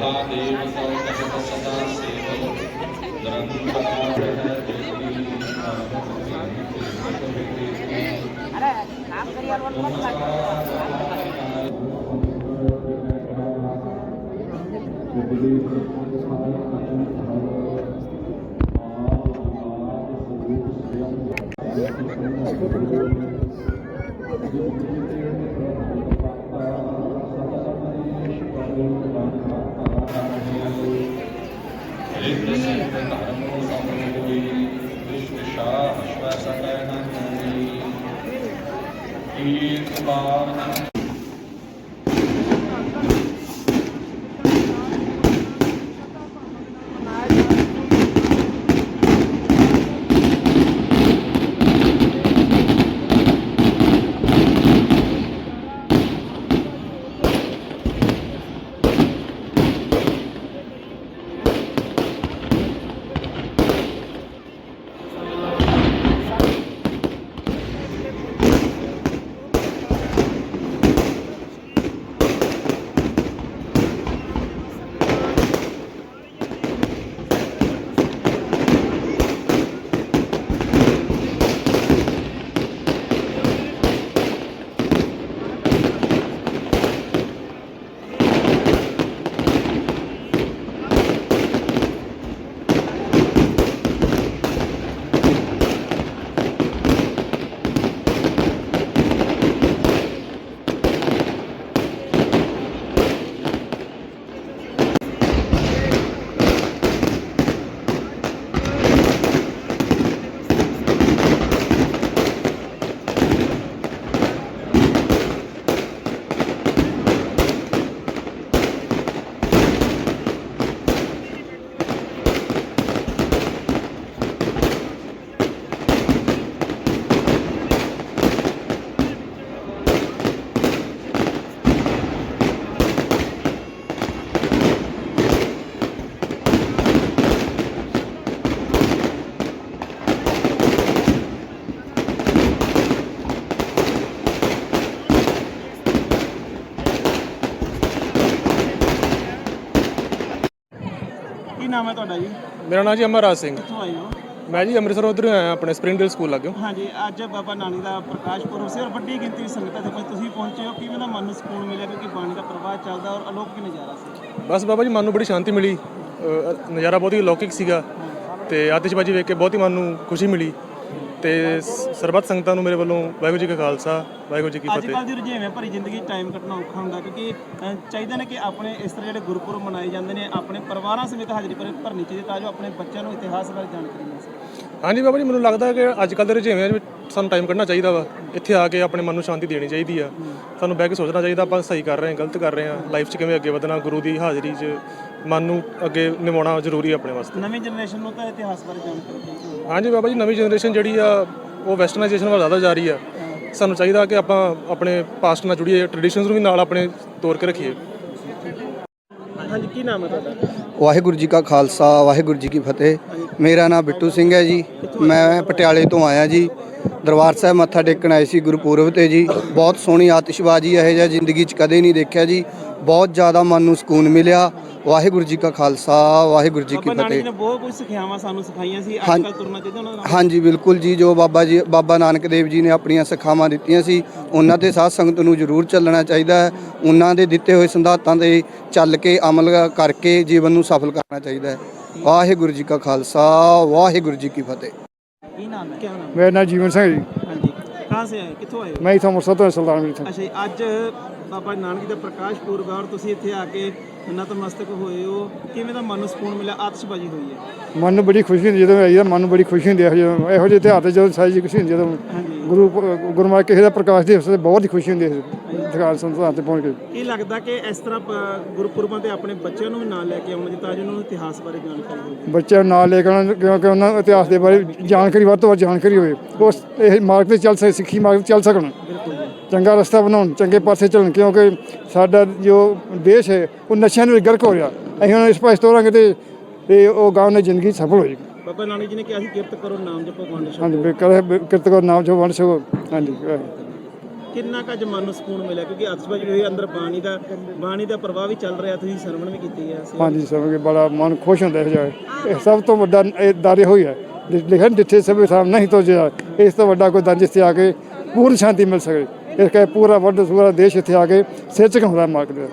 మహాదేవ సదా సేవలు Thank you. ਨਿਰੰਕਾਰ ਹੈ ਨਾਮ ਹੈ ਤੁਹਾਡਾ ਜੀ? ਮੇਰਾ ਨਾਮ ਜੀ ਅਮਰਰਾਜ ਸਿੰਘ। ਕਿੱਥੋਂ ਆਏ ਹੋ? ਮੈਂ ਜੀ ਅੰਮ੍ਰਿਤਸਰ ਉਧਰੋਂ ਆਇਆ ਆਪਣੇ ਸਪ੍ਰਿੰਗਡੇਲ ਸਕੂਲ ਲੱਗਿਓ ਹਾਂਜੀ ਅੱਜ ਬਾਬਾ ਨਾਨਕ ਦਾ ਪ੍ਰਕਾਸ਼ ਪੁਰਬ ਸੀ ਔਰ ਵੱਡੀ ਗਿਣਤੀ ਦੀ ਸੰਗਤਾਂ ਦੇ ਵਿੱਚ ਤੁਸੀਂ ਪਹੁੰਚੇ ਹੋ। ਕਿਵੇਂ ਦਾ ਮਨ ਨੂੰ ਸਕੂਨ ਮਿਲਿਆ? ਕਿਉਂਕਿ ਬਾਣੀ ਦਾ ਪ੍ਰਵਾਹ ਚੱਲਦਾ ਔਰ ਅਲੌਕਿਕ ਨਜ਼ਾਰਾ ਸੀ? ਬਸ ਬਾਬਾ ਜੀ ਮਨ ਨੂੰ ਬੜੀ ਸ਼ਾਂਤੀ ਮਿਲੀ। ਨਜ਼ਾਰਾ ਬਹੁਤ ਹੀ ਲੌਕਿਕ ਸੀਗਾ ਤੇ ਆਤਿਸ਼ਬਾਜ਼ੀ ਵੇਖ ਕੇ ਬਹੁਤ ਹੀ ਮਨ ਨੂੰ ਖੁਸ਼ੀ ਮਿਲੀ। ਤੇ ਸਰਬੱਤ ਸੰਗਤਾਂ ਨੂੰ ਮੇਰੇ ਵੱਲੋਂ ਵਾਹਿਗੁਰੂ ਜੀ ਕਾ ਖਾਲਸਾ ਵਾਹਿਗੁਰੂ ਜੀ ਕੀ ਅੱਜ ਫਤਿਹ। ਕੱਲ੍ਹ ਦੀ ਰੁਝੇਵੇਂ ਭਰੀ ਜ਼ਿੰਦਗੀ ਟਾਈਮ ਕੱਢਣਾ ਔਖਾ ਹੁੰਦਾ ਕਿਉਂਕਿ ਅ, ਚਾਹੀਦਾ ਨੇ ਕਿ ਆਪਣੇ ਇਸ ਤਰ੍ਹਾਂ ਜਿਹੜੇ ਗੁਰਪੁਰਬ ਮਨਾਏ ਜਾਂਦੇ ਨੇ ਆਪਣੇ ਪਰਿਵਾਰਾਂ ਸਮੇਤ ਹਾਜ਼ਰੀ ਭਰ- ਭਰਨੀ ਚਾਹੀਦੀ ਤਾਂ ਜੋ ਆਪਣੇ ਬੱਚਿਆਂ ਨੂੰ ਇਤਿਹਾਸ ਬਾਰੇ ਜਾਣਕਾਰੀ ਮਿਲ ਸਕੇ। ਹਾਂਜੀ ਬਾਬਾ ਜੀ ਮੈਨੂੰ ਲੱਗਦਾ ਕਿ ਅੱਜ ਕੱਲ੍ਹ ਦੇ ਰੁਝੇਵਿਆਂ ਵਿੱਚ ਸਾਨੂੰ ਟਾਈਮ ਕੱਢਣਾ ਚਾਹੀਦਾ ਵਾ। ਇੱਥੇ ਆ ਕੇ ਆਪਣੇ ਮਨ ਨੂੰ ਸ਼ਾਂਤੀ ਦੇਣੀ ਚਾਹੀਦੀ ਆ। ਸਾਨੂੰ ਬਹਿ ਕੇ ਸੋਚਣਾ ਚਾਹੀਦਾ ਆਪਾਂ ਸਹੀ ਕਰ ਰਹੇ ਹਾਂ ਗਲਤ ਕਰ ਰਹੇ ਹਾਂ ਲਾਈਫ 'ਚ ਕਿਵੇਂ ਅੱਗੇ ਵਧਣਾ ਗੁਰੂ ਦੀ ਹਾਜ਼ਰੀ 'ਚ ਮਨ ਨੂੰ ਅੱਗੇ ਨਿਭਾਉਣਾ ਜ਼ਰੂਰੀ ਆ ਆਪਣੇ ਵਾਸਤੇ। ਨਵੀਂ ਜਨਰੇਸ਼ਨ ਨੂੰ ਤਾਂ ਇਤਿਹਾਸ ਬਾਰੇ ਜਾਣਕਾਰੀ ਚਾਹੀਦੀ ਹਾਂਜੀ ਬਾਬਾ ਜੀ ਨਵੀਂ ਜਨਰੇਸ਼ਨ ਜਿਹੜੀ ਆ ਉਹ ਵੈਸਟਰਨਾਈਜੇਸ਼ਨ ਵੱਲ ਜ਼ਿਆਦਾ ਜਾ ਰਹੀ ਆ। ਸਾਨੂੰ ਚਾਹੀਦਾ ਕਿ ਆਪਾਂ ਆਪਣੇ ਪਾਸਟ ਨਾਲ ਜੁੜੀਏ ਟ੍ਰੈਡੀਸ਼ਨਸ ਨੂੰ ਵੀ ਨਾਲ ਆਪਣੇ ਤੋਰ ਕੇ ਰੱਖੀਏ। ਹਾਂਜੀ, ਕੀ ਨਾਮ ਹੈ ਤੁਹਾਡਾ? ਵਾਹਿਗੁਰੂ ਜੀ ਕਾ ਖਾਲਸਾ, ਵਾਹਿਗੁਰੂ ਜੀ ਕੀ ਫਤਿਹ। ਮੇਰਾ ਨਾਮ ਬਿੱਟੂ ਸਿੰਘ ਹੈ ਜੀ। ਮੈਂ ਪਟਿਆਲੇ ਤੋਂ ਆਇਆ ਜੀ। ਦਰਬਾਰ ਸਾਹਿਬ ਮੱਥਾ ਟੇਕਣ ਆਏ ਸੀ ਗੁਰਪੁਰਬ ਤੇ ਜੀ। ਬਹੁਤ ਸੋਹਣੀ ਆਤਿਸ਼ਬਾਜ਼ੀ ਇਹੋ ਜਿਹਾ ਜ਼ਿੰਦਗੀ 'ਚ ਕਦੇ ਨਹੀਂ ਦੇਖਿਆ ਜੀ। ਬਹੁਤ ਜ਼ਿਆਦਾ ਮਨ ਨੂੰ ਸਕੂਨ ਮਿਲਿਆ। ਵਾਹਿਗੁਰੂ ਜੀ ਕਾ ਖਾਲਸਾ ਵਾਹਿਗੁਰੂ ਜੀ ਕੀ ਬਾਬਾ ਨਾਨਕ ਜੀ ਫਤਿਹ ਨੇ ਬਹੁਤ ਕੁਝ ਸਿੱਖਿਆਵਾਂ ਸਾਨੂੰ ਸਿਖਾਈਆਂ ਸੀ ਅੱਜ ਹਾਂ- ਕੱਲ੍ਹ ਤੁਰਨਾ ਚਾਹੀਦਾ ਉਹਨਾਂ ਨਾਲ ਹਾਂਜੀ ਬਿਲਕੁਲ ਜੀ ਜੋ ਬਾਬਾ ਜੀ ਬਾਬਾ ਨਾਨਕ ਦੇਵ ਜੀ ਨੇ ਆਪਣੀਆਂ ਸਿੱਖਿਆਵਾਂ ਦਿੱਤੀਆਂ ਸੀ ਉਹਨਾਂ ਤੇ ਸਾਧ ਸੰਗਤ ਨੂੰ ਜ਼ਰੂਰ ਚੱਲਣਾ ਚਾਹੀਦਾ ਹੈ। ਉਹਨਾਂ ਦੇ ਦਿੱਤੇ ਹੋਏ ਸਿਧਾਂਤਾਂ ਤੇ ਚੱਲ ਕੇ ਅਮਲ ਕਰਕੇ ਜੀਵਨ ਨੂੰ ਸਫਲ ਕਰਨਾ ਚਾਹੀਦਾ ਹੈ। ਵਾਹਿਗੁਰੂ ਜੀ ਕਾ ਖਾਲਸਾ ਵਾਹਿਗੁਰੂ ਜੀ ਕੀ ਫਤਿਹ। ਕੀ ਨਾਮ ਹੈ? ਕੀ ਨਾਮ ਹੈ? ਮੇਰਾ ਨਾਮ ਜੀਵਨ ਸਿੰਘ ਜੀ। ਹਾਂਜੀ। ਕਹਾਂ ਸੇ ਆਏ? ਕਿੱਥੋਂ ਆਏ ਹੋ? ਮੈਂ ਇਥੋਂ ਅੰਮ੍ਰਿਤਸਰ ਤੋਂ ਸੁਲਤਾਨ ਵੀਰ ਤੋਂ। ਅੱਛਾ ਜੀ, ਅੱਜ ਬਾਬਾ ਨਾਨਕ ਜੀ ਦਾ ਪ੍ਰਕਾਸ਼ ਪੁਰਬ ਹੈ ਔਰ ਤੁਸੀਂ ਇੱਥੇ ਆ ਕੇ ਨਤਮਸਤਕ ਹੋਏ ਹੋ। ਕਿਵੇਂ ਦਾ ਮਨ ਨੂੰ ਸਕੂਨ ਮਿਲਿਆ? ਆਤਿਸ਼ਬਾਜ਼ੀ ਹੋਈ ਹੈ। ਮਨ ਨੂੰ ਬੜੀ ਖੁਸ਼ੀ ਹੁੰਦੀ ਜਦੋਂ ਆਈਦਾ ਮਨ ਨੂੰ ਬੜੀ ਖੁਸ਼ੀ ਹੁੰਦੀ ਹੈ। ਜਦੋਂ ਇਹੋ ਜਿਹੇ ਤਿਉਹਾਰ ਤੇ ਜਦੋਂ ਸਾਈ ਜੀ ਖੁਸ਼ੀ ਹੁੰਦੀ ਹੈ ਜਦੋਂ ਗੁਰੂ ਗੁਰਮਤਿ ਕਿਸੇ ਦਾ ਪ੍ਰਕਾਸ਼ ਦਿਵਸ ਤੇ ਬਹੁਤ ਹੀ ਖੁਸ਼ੀ ਹੁੰਦੀ ਹੈ। ਜਗਾਲ ਸੰਸਾਰ ਤੇ ਪਹੁੰਚ ਕੇ। ਕੀ ਲੱਗਦਾ ਕਿ ਇਸ ਤਰ੍ਹਾਂ ਗੁਰਪੁਰਬਾਂ ਤੇ ਆਪਣੇ ਬੱਚਿਆਂ ਨੂੰ ਵੀ ਨਾਲ ਲੈ ਕੇ ਆਉਣਾ ਜੀ ਤਾਂ ਜੋ ਉਹਨਾਂ ਨੂੰ ਇਤਿਹਾਸ ਬਾਰੇ ਜਾਣਕਾਰੀ ਹੋਵੇ। ਬੱਚਿਆਂ ਨੂੰ ਨਾਲ ਲੈ ਕੇ ਆਉਣਾ ਕਿਉਂਕਿ ਉਹਨਾਂ ਨੂੰ ਇਤਿਹਾਸ ਦੇ ਬਾਰੇ ਜਾਣਕਾਰੀ ਵੱਧ ਤੋਂ ਵੱਧ ਜਾਣਕਾਰੀ ਹੋਵੇ। ਉਸ ਇਹ ਮਾਰਗ ਤੇ ਚੱਲ ਸਕੇ ਸਿੱਖੀ ਮਾਰਗ ਤੇ ਚੱਲ ਸਕਣ। ਬਿਲਕੁਲ। ਚੰਗਾ ਰਸਤਾ ਬਣਾਉਣ ਚੰਗੇ ਪਾਸੇ ਚੱਲਣ ਕਿਉਂਕਿ ਸਾਡਾ ਜੋ ਦੇਸ਼ ਹੈ ਉਹ ਨਸ਼ਿਆਂ ਨੂੰ ਗਰਕ ਹੋ ਰਿਹਾ। ਅਸੀਂ ਉਹਨਾਂ ਨੂੰ ਇਸ ਪਾਸੇ ਤੋਰਾਂਗੇ ਤੇ ਤੇ ਉਹ ਗਾਉਂ ਨੇ ਜ਼ਿੰਦਗੀ ਸਫਲ ਹੋਏਗੀ ਬਾਬਾ ਨਾਨਕ ਜੀ ਨੇ ਕਿਹਾ ਸੀ ਕਿਰਤ ਕਰੋ ਨਾਮ ਜਪੋ ਵੰਡ ਛਕੋ। ਹਾਂਜੀ ਬਿਕਰ ਬਿਕਰਤ ਕੋ ਨਾਮ ਜੋ ਵੰਡ ਸਕੋ ਹਾਂਜੀ। ਕਿੰਨਾ ਕੁ ਅੱਜ ਮਨ ਨੂੰ ਸਕੂਨ ਮਿਲਿਆ? ਕਿਉਂਕਿ ਅਤਿਸ਼ਬਾਜ਼ੀ ਹੋਈ ਅੰਦਰ ਬਾਣੀ ਦਾ ਬਾਣੀ ਦਾ ਪ੍ਰਭਾਵ ਵੀ ਚੱਲ ਰਿਹਾ ਤੁਸੀਂ ਸਰਵਣ ਵੀ ਕੀਤੀ ਹੈ ਹਾਂਜੀ ਸਮਝ ਕੇ ਬੜਾ ਮਨ ਖੁਸ਼ ਹੁੰਦਾ ਹੈ ਜਾਏ ਇਹ ਸਭ ਤੋਂ ਵੱਡਾ ਦਾਰੇ ਹੋਈ ਹੈ। ਲਿਖਣ ਜਿੱਥੇ ਸਭੇ ਸਾਹਮ ਨਹੀਂ ਤੋਂ ਜਾ ਇਸ ਤੋਂ ਵੱਡਾ ਕੋਈ ਦਰ ਜਿੱਥੇ ਆ ਕੇ ਪੂਰਨ ਸ਼ਾਂਤੀ ਮਿਲ ਸਕੇ। ਇਸ ਕਰਕੇ ਪੂਰਾ ਵੱਡ ਪੂਰਾ ਦੇਸ਼ ਇੱਥੇ ਆ ਕੇ ਸਿਰ ਝੁਕਾਉਂਦਾ ਮਾਰਕ ਦੇ